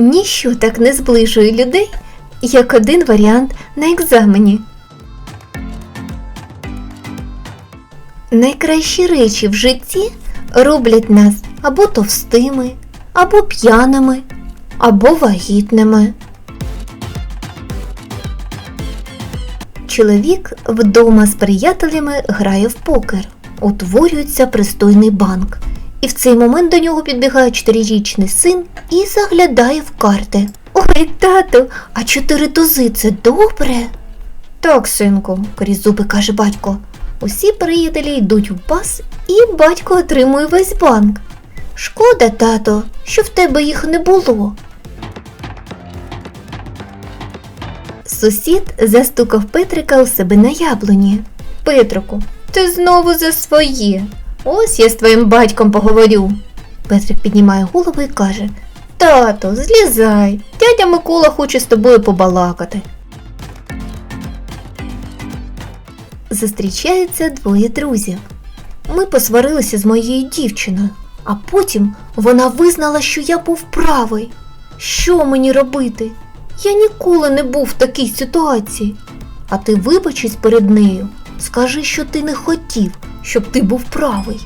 Ніщо так не зближує людей, як один варіант на екзамені. Найкращі речі в житті роблять нас або товстими, або п'яними, або вагітними. Чоловік вдома з приятелями грає в покер. Утворюється пристойний банк. І в цей момент до нього підбігає чотирирічний син і заглядає в карти. Ой, тату, а чотири тузи це добре? Так, синку, крізь зуби каже батько. Усі приятелі йдуть в пас, і батько отримує весь банк. Шкода, тато, що в тебе їх не було. Сусід застукав Петрика у себе на яблуні. Петрику, ти знову за своє. Ось я з твоїм батьком поговорю. Петрик піднімає голову і каже: Тато, злізай, дядя Микола хоче з тобою побалакати. Зустрічаються двоє друзів. Ми посварилися з моєю дівчиною, а потім вона визнала, що я був правий. Що мені робити? Я ніколи не був в такій ситуації. А ти вибачись перед нею, скажи, що ти не хотів, щоб ти був правий.